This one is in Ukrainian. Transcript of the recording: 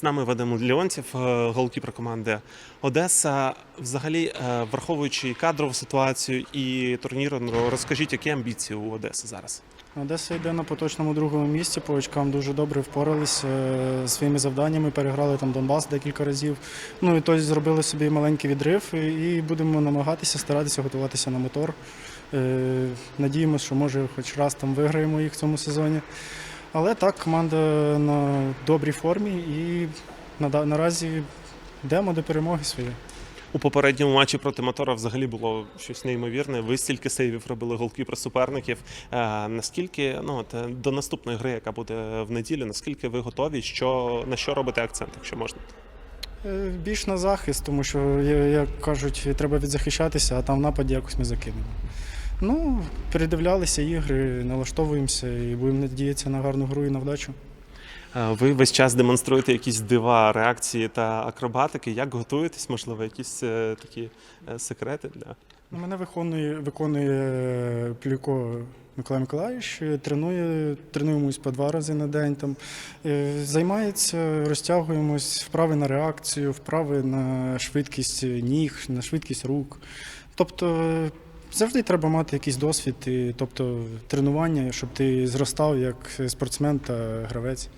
З нами Вадим Леонтів, е, голкіпер команди Одеса. Взагалі, е, враховуючи кадрову ситуацію і турнір, ну, розкажіть, які амбіції у Одеси зараз? Одеса йде на поточному другому місці. По очкам дуже добре впоралися е, своїми завданнями. Переграли там Донбас декілька разів. Ну і тобто зробили собі маленький відрив і будемо намагатися старатися готуватися на мотор. Е, Надіємося, що може хоч раз там виграємо їх в цьому сезоні. Але так, команда на добрій формі і наразі йдемо до перемоги своєї. У попередньому матчі проти мотора взагалі було щось неймовірне. Ви стільки сейвів робили голкіпер суперників. Е, наскільки ну от е, до наступної гри, яка буде в неділю, наскільки ви готові? Що на що робити акцент, якщо можна? Е, Більш на захист, тому що, як кажуть, треба відзахищатися, а там в нападі якось ми закинемо. Ну, передивлялися ігри, налаштовуємося і будемо надіятися на гарну гру і на вдачу. Е, Ви весь час демонструєте якісь дива, реакції та акробатики. Як готуєтесь? Можливо, якісь е, такі е, секрети для Ну, Мене виконує, виконує Плюко Миколай Миколаївич, тренує, тренуємось по два рази на день. Там. Е, Займається, розтягуємось, вправи на реакцію, вправи на швидкість ніг, на швидкість рук. Тобто е, завжди треба мати якийсь досвід, і, тобто тренування, щоб ти зростав як спортсмен та гравець.